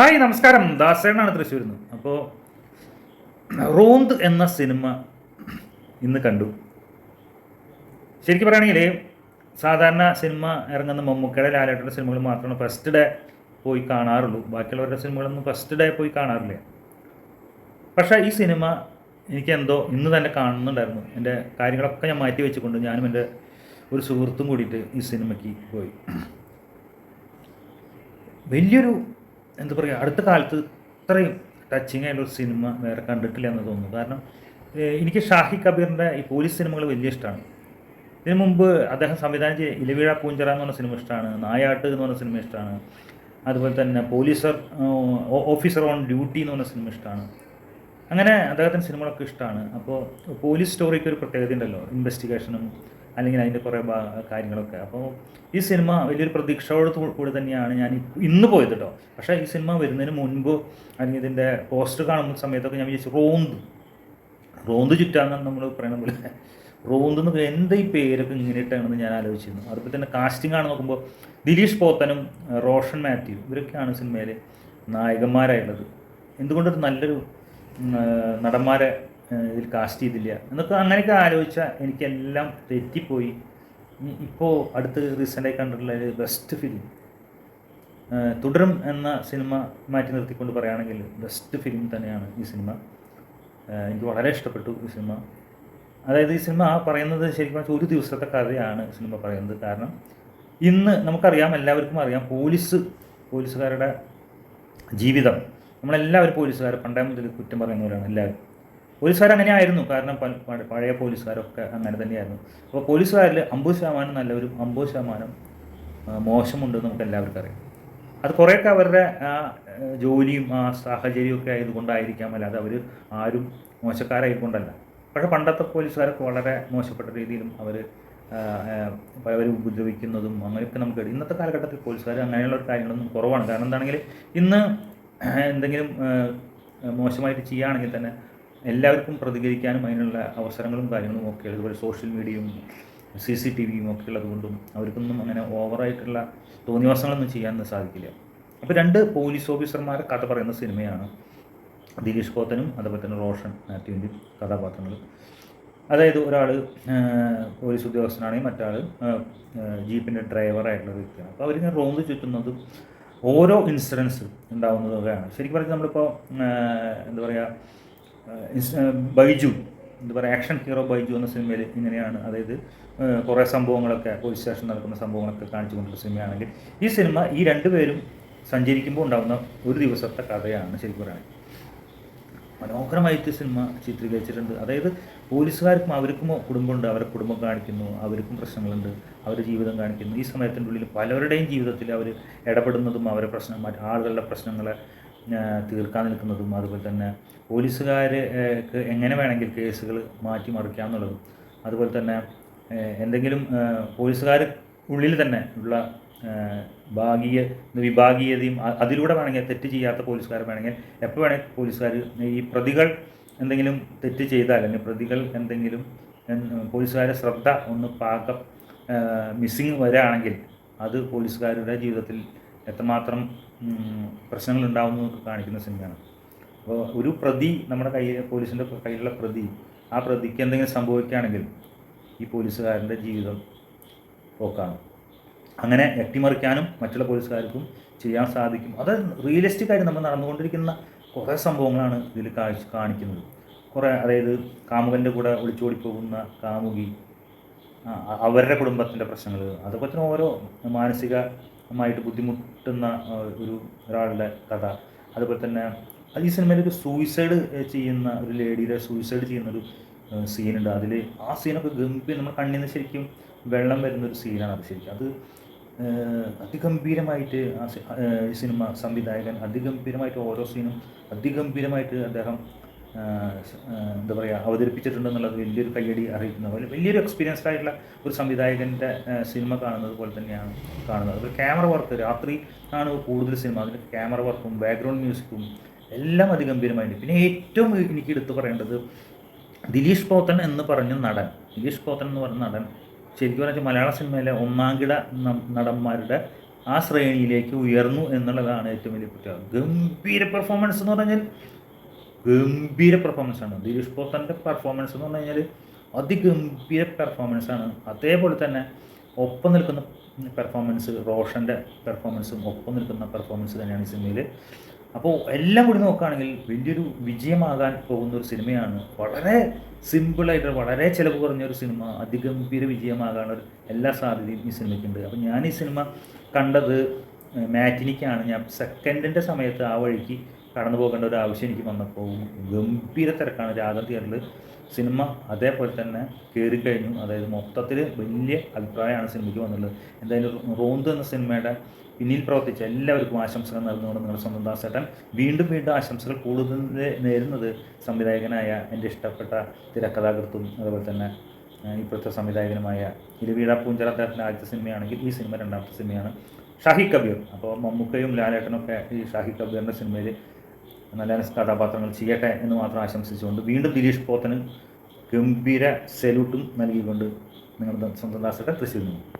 നമസ്കാരം. ദാസേണാണ് തൃശ്ശൂരിൽ നിന്ന് അപ്പോൾ റോന്ത് എന്ന സിനിമ ഇന്ന് കണ്ടു. ശരിക്കും പറയുകയാണെങ്കിൽ സാധാരണ സിനിമ ഇറങ്ങുന്ന മമ്മൂക്കയുടെ ലാലേട്ടയുടെ സിനിമകൾ മാത്രമാണ് ഫസ്റ്റ് ഡേ പോയി കാണാറുള്ളൂ. ബാക്കിയുള്ളവരുടെ സിനിമകളൊന്നും ഫസ്റ്റ് ഡേ പോയി കാണാറില്ല. പക്ഷേ ഈ സിനിമ എനിക്കെന്തോ ഇന്ന് തന്നെ കാണുന്നുണ്ടായിരുന്നു. എന്റെ കാര്യങ്ങളൊക്കെ ഞാൻ മാറ്റി വെച്ചുകൊണ്ട് ഞാനും എന്റെ ഒരു സുഹൃത്തും കൂടിയിട്ട് ഈ സിനിമയ്ക്ക് പോയി. വലിയൊരു എന്താ പറയുക അടുത്ത കാലത്ത് ഇത്രയും ടച്ചിങ് ആയിട്ടുള്ള ഒരു സിനിമ വേറെ കണ്ടിട്ടില്ല എന്ന് തോന്നുന്നു. കാരണം എനിക്ക് ഷാഹി കബീറിന്റെ ഈ പോലീസ് സിനിമകൾ വലിയ ഇഷ്ടമാണ് ഇതിനു മുമ്പ് അദ്ദേഹം സംവിധാനം ചെയ്ത ഇലവീഴ പൂഞ്ചറ എന്ന് പറഞ്ഞ സിനിമ ഇഷ്ടമാണ് നായാട്ട് എന്ന് പറഞ്ഞ സിനിമ ഇഷ്ടമാണ് അതുപോലെ തന്നെ പോലീസർ ഓഫീസർ ഓൺ ഡ്യൂട്ടി എന്ന് പറഞ്ഞ സിനിമ ഇഷ്ടമാണ് അങ്ങനെ അദ്ദേഹത്തിന്റെ സിനിമകളൊക്കെ ഇഷ്ടമാണ് അപ്പോൾ പോലീസ് സ്റ്റോറിക്ക് ഒരു പ്രത്യേകത ഉണ്ടല്ലോ ഇൻവെസ്റ്റിഗേഷനും അല്ലെങ്കിൽ അതിന്റെ കുറേ കാര്യങ്ങളൊക്കെ. അപ്പോൾ ഈ സിനിമ വലിയൊരു പ്രതീക്ഷയോട് കൂടി തന്നെയാണ് ഞാൻ ഇന്ന് പോയത് കേട്ടോ പക്ഷേ ഈ സിനിമ വരുന്നതിന് മുൻപ് അല്ലെങ്കിൽ ഇതിന്റെ പോസ്റ്റർ കാണുന്ന സമയത്തൊക്കെ ഞാൻ വിചാരിച്ചു റോന്ത്. റോന്ത് ചുറ്റാന്നാണ് നമ്മൾ പറയണ പോലെ. റോന്ത് എന്ന് എന്താ ഈ പേരൊക്കെ ഇങ്ങനെ ഇട്ടാണെന്ന് ഞാൻ ആലോചിച്ചിരുന്നു. അതുപോലെ തന്നെ കാസ്റ്റിംഗ് ആണ് നോക്കുമ്പോൾ ദിലീഷ് പോത്തനും റോഷൻ മാത്യു ഇവരൊക്കെയാണ് സിനിമയിൽ നായകന്മാരായുള്ളത്. എന്തുകൊണ്ടൊരു നല്ലൊരു നടന്മാരെ ഇതിൽ കാസ്റ്റ് ചെയ്തില്ല. എന്നൊക്കെ അങ്ങനെയൊക്കെ ആലോചിച്ചാൽ എനിക്കെല്ലാം തെറ്റിപ്പോയി. ഇപ്പോൾ അടുത്ത് റീസെന്റായി കണ്ടിട്ടുള്ള ഒരു ബെസ്റ്റ് ഫിലിം തുടരും എന്ന സിനിമ മാറ്റി നിർത്തിക്കൊണ്ട് പറയുകയാണെങ്കിൽ ബെസ്റ്റ് ഫിലിം തന്നെയാണ് ഈ സിനിമ എനിക്ക് വളരെ ഇഷ്ടപ്പെട്ടു ഈ സിനിമ അതായത് ഈ സിനിമ പറയുന്നത് ശരിക്കും ഒരു ദിവസത്തെ കഥയാണ് സിനിമ പറയുന്നത്. കാരണം ഇന്ന് നമുക്കറിയാം എല്ലാവർക്കും അറിയാം പോലീസ് പോലീസുകാരുടെ ജീവിതം. നമ്മളെല്ലാവരും പോലീസുകാർ പണ്ടേ മുതൽ കുറ്റം പറയുന്നവരാണ് എല്ലാവരും. പോലീസുകാർ അങ്ങനെ ആയിരുന്നു കാരണം പഴയ പോലീസുകാരൊക്കെ അങ്ങനെ തന്നെയായിരുന്നു. അപ്പോൾ പോലീസുകാരിൽ അമ്പത് ശതമാനം നല്ലവരും അമ്പത് ശതമാനം മോശമുണ്ടെന്ന് നമുക്ക് എല്ലാവർക്കും അറിയാം. അത് കുറേയൊക്കെ അവരുടെ ജോലിയും ആ സാഹചര്യവും ഒക്കെ ആയതുകൊണ്ടായിരിക്കാം. അല്ലാതെ അവർ ആരും മോശക്കാരായതുകൊണ്ടല്ല പക്ഷേ പണ്ടത്തെ പോലീസുകാരൊക്കെ വളരെ മോശപ്പെട്ട രീതിയിലും അവർ അവർ ഉപദ്രവിക്കുന്നതും അങ്ങനെയൊക്കെ നമുക്ക് ഇന്നത്തെ കാലഘട്ടത്തിൽ പോലീസുകാർ അങ്ങനെയുള്ള കാര്യങ്ങളൊന്നും കുറവാണ്. കാരണം എന്താണെങ്കിൽ ഇന്ന് എന്തെങ്കിലും മോശമായിട്ട് ചെയ്യുകയാണെങ്കിൽ തന്നെ എല്ലാവർക്കും പ്രതികരിക്കാനും അതിനുള്ള അവസരങ്ങളും കാര്യങ്ങളും ഒക്കെ അതുപോലെ സോഷ്യൽ മീഡിയയും സി സി ടി വിയും ഒക്കെ ഉള്ളതുകൊണ്ടും അവർക്കൊന്നും അങ്ങനെ ഓവറായിട്ടുള്ള തോന്നിവാസങ്ങളൊന്നും ചെയ്യാനൊന്നും സാധിക്കില്ല. അപ്പോൾ രണ്ട് പോലീസ് ഓഫീസർമാരെ കഥ പറയുന്ന സിനിമയാണ്. ദിലീഷ് കോത്തനും അതുപോലെ തന്നെ റോഷൻ മാത്യുവിന്റെയും കഥാപാത്രങ്ങൾ അതായത് ഒരാൾ പോലീസ് ഉദ്യോഗസ്ഥനാണെങ്കിൽ മറ്റാൾ ജീപ്പിന്റെ ഡ്രൈവറായിട്ടുള്ള വ്യക്തിയാണ്. അപ്പോൾ അവരിങ്ങനെ റോന്ത് ചുറ്റുന്നതും ഓരോ ഇൻസിഡൻസ് ഉണ്ടാവുന്നതൊക്കെയാണ് ശരിക്കും പറഞ്ഞാൽ നമ്മളിപ്പോൾ എന്താ പറയുക ബൈജു എന്താ പറയുക ആക്ഷൻ ഹീറോ ബൈജു എന്ന സിനിമയിൽ ഇങ്ങനെയാണ്. അതായത് കുറേ സംഭവങ്ങളൊക്കെ പോലീസ് സ്റ്റേഷൻ നടക്കുന്ന സംഭവങ്ങളൊക്കെ കാണിച്ചു കൊണ്ടുള്ള സിനിമയാണെങ്കിൽ ഈ സിനിമ ഈ രണ്ടുപേരും സഞ്ചരിക്കുമ്പോൾ ഉണ്ടാകുന്ന ഒരു ദിവസത്തെ കഥയാണ് ശരിക്കും പറയുന്നത് മനോഹരമായിട്ട് സിനിമ ചിത്രീകരിച്ചിട്ടുണ്ട്. അതായത് പോലീസുകാർക്കും അവർക്കും കുടുംബമുണ്ട്. അവരെ കുടുംബം കാണിക്കുന്നു. അവർക്കും പ്രശ്നങ്ങളുണ്ട്. അവരുടെ ജീവിതം കാണിക്കുന്നു. ഈ സമയത്തിന്റെ ഉള്ളിൽ പലരുടെയും ജീവിതത്തിൽ അവർ ഇടപെടുന്നതും അവരെ പ്രശ്നം ആളുകളുടെ പ്രശ്നങ്ങളെ തീർക്കാൻ നിൽക്കുന്നതും അതുപോലെ തന്നെ പോലീസുകാർക്ക് എങ്ങനെ വേണമെങ്കിൽ കേസുകൾ മാറ്റിമറിക്കാം എന്നുള്ളതും അതുപോലെ തന്നെ എന്തെങ്കിലും പോലീസുകാർ ഉള്ളിൽ തന്നെ ഉള്ള ഭാഗീയ വിഭാഗീയതയും അതിലൂടെ വേണമെങ്കിൽ തെറ്റ് ചെയ്യാത്ത പോലീസുകാർ വേണമെങ്കിൽ എപ്പോൾ വേണമെങ്കിൽ പോലീസുകാർ ഈ പ്രതികൾ എന്തെങ്കിലും തെറ്റ് ചെയ്താൽ അല്ലെങ്കിൽ പ്രതികൾ എന്തെങ്കിലും പോലീസുകാരുടെ ശ്രദ്ധ ഒന്ന് പാകം മിസ്സിങ് വരാണെങ്കിൽ അത് പോലീസുകാരുടെ ജീവിതത്തിൽ എത്രമാത്രം പ്രശ്നങ്ങൾ ഉണ്ടാവുന്നു കാണിക്കുന്ന സിനിമയാണ്. അപ്പോൾ ഒരു പ്രതി നമ്മുടെ കയ്യിൽ പോലീസിന്റെ കയ്യിലുള്ള പ്രതി ആ പ്രതിക്ക് എന്തെങ്കിലും സംഭവിക്കുകയാണെങ്കിൽ ഈ പോലീസുകാരന്റെ ജീവിതം പോക്കാണ്. അങ്ങനെ എട്ടിമറിക്കാനും മറ്റുള്ള പോലീസുകാർക്കും ചെയ്യാൻ സാധിക്കും. അത് റിയലിസ്റ്റിക് ആയിട്ട് നമ്മൾ നടന്നുകൊണ്ടിരിക്കുന്ന കുറേ സംഭവങ്ങളാണ് ഇതിൽ കാണിക്കുന്നത്. കുറേ അതായത് കാമുകന്റെ കൂടെ ഒളിച്ചോടി പോകുന്ന കാമുകി അവരുടെ കുടുംബത്തിന്റെ പ്രശ്നങ്ങൾ അതൊക്കെ തന്നെ ഓരോ മാനസികമായിട്ട് ബുദ്ധിമുട്ടുന്ന ഒരു ഒരാളുടെ കഥ. അതുപോലെ തന്നെ അത് ഈ സിനിമയിൽ ഒരു സൂയിസൈഡ് ചെയ്യുന്ന ഒരു ലേഡിയുടെ സൂയിസൈഡ് ചെയ്യുന്ന ഒരു സീനുണ്ട്. അതിൽ ആ സീനൊക്കെ ഗംഭീരം നമ്മുടെ കണ്ണിൽ നിന്ന് ശരിക്കും വെള്ളം വരുന്ന ഒരു സീനാണ് അത് ശരിക്കും. അത് അതിഗംഭീരമായിട്ട് ആ സിനിമ സംവിധായകൻ അതിഗംഭീരമായിട്ട് ഓരോ സീനും അതിഗംഭീരമായിട്ട് അദ്ദേഹം എന്താ പറയുക അവതരിപ്പിച്ചിട്ടുണ്ടെന്നുള്ളത് വലിയൊരു കയ്യടി അറിയിക്കുന്ന പോലെ വലിയൊരു എക്സ്പീരിയൻസ്ഡ് ആയിട്ടുള്ള ഒരു സംവിധായകന്റെ സിനിമ കാണുന്നത് പോലെ തന്നെയാണ് കാണുന്നത്. അപ്പോൾ ക്യാമറ വർക്ക് രാത്രി ആണ് കൂടുതൽ സിനിമ. അതിൽ ക്യാമറ വർക്കും ബാക്ക്ഗ്രൗണ്ട് മ്യൂസിക്കും എല്ലാം അതിഗംഭീരമായിട്ട് പിന്നെ ഏറ്റവും എനിക്ക് എടുത്തു പറയേണ്ടത് ദിലീഷ് പോത്തൻ എന്ന് പറഞ്ഞ നടൻ ദിലീഷ് പോത്തൻ എന്ന് പറഞ്ഞ നടൻ ശരിക്കും പറഞ്ഞാൽ മലയാള സിനിമയിലെ ഒന്നാംകിട നടന്മാരുടെ ആ ശ്രേണിയിലേക്ക് ഉയർന്നു എന്നുള്ളതാണ് ഏറ്റവും വലിയ പ്രത്യേകത ഗംഭീര പെർഫോമൻസ് എന്ന് പറഞ്ഞാൽ ഗംഭീര പെർഫോമൻസ് ആണ്. ദിലീഷ് പോത്തന്റെ പെർഫോമൻസ് എന്ന് പറഞ്ഞു കഴിഞ്ഞാൽ അതിഗംഭീര പെർഫോമൻസ് ആണ്. അതേപോലെ തന്നെ ഒപ്പം നിൽക്കുന്ന പെർഫോമൻസ് റോഷന്റെ പെർഫോമൻസും ഒപ്പം നിൽക്കുന്ന പെർഫോമൻസ് തന്നെയാണ് ഈ സിനിമയിൽ അപ്പോൾ എല്ലാം കൂടി നോക്കുകയാണെങ്കിൽ വലിയൊരു വിജയമാകാൻ പോകുന്ന ഒരു സിനിമയാണ്. വളരെ സിമ്പിളായിട്ട് വളരെ ചിലവ് കുറഞ്ഞൊരു സിനിമ അതിഗംഭീര വിജയമാകാനുള്ള എല്ലാ സാധ്യതയും ഈ സിനിമയ്ക്കുണ്ട്. അപ്പോൾ ഞാൻ ഈ സിനിമ കണ്ടത് മാറ്റിനിക്കാണ്. ഞാൻ സെക്കൻഡിന്റെ സമയത്ത് ആ വഴിക്ക് കടന്നു പോകേണ്ട ഒരു ആവശ്യം എനിക്ക് വന്നപ്പോൾ ഗംഭീര തിരക്കാണ്. രാഗം തിയേറ്ററിൽ സിനിമ അതേപോലെ തന്നെ കയറിക്കഴിഞ്ഞു അതായത് മൊത്തത്തിൽ വലിയ അഭിപ്രായമാണ് സിനിമയ്ക്ക് വന്നുള്ളത് എന്തായാലും റോന്ത് എന്ന സിനിമയുടെ പിന്നിൽ പ്രവർത്തിച്ച എല്ലാവർക്കും ആശംസകൾ നൽകുന്നുകൊണ്ട് നിങ്ങളുടെ സ്വന്തം ദാസേട്ടൻ വീണ്ടും വീണ്ടും ആശംസകൾ കൂടുതൽ നേരുന്നത് സംവിധായകനായ എന്റെ ഇഷ്ടപ്പെട്ട തിരക്കഥാകൃത്തും അതുപോലെ തന്നെ ഇപ്പോഴത്തെ സംവിധായകനുമായ ഇലവീഴ പൂഞ്ചാല അദ്ദേഹത്തിന്റെ ആദ്യത്തെ സിനിമയാണെങ്കിൽ ഈ സിനിമ രണ്ടാമത്തെ സിനിമയാണ്. ഷാഹി കബീർ. അപ്പോൾ മമ്മൂക്കയും ലാലേട്ടനൊക്കെ ഈ ഷാഹി കബീറിന്റെ സിനിമയിൽ നല്ല കഥാപാത്രങ്ങൾ ചെയ്യട്ടെ എന്ന് മാത്രം ആശംസിച്ചുകൊണ്ട് വീണ്ടും ദിലീഷ് പോത്തന് ഗംഭീര സല്യൂട്ടും നൽകിക്കൊണ്ട് നിങ്ങളുടെ സ്വന്തം ദാസത്തെ തൃശ്ശൂരിൽ നിന്നും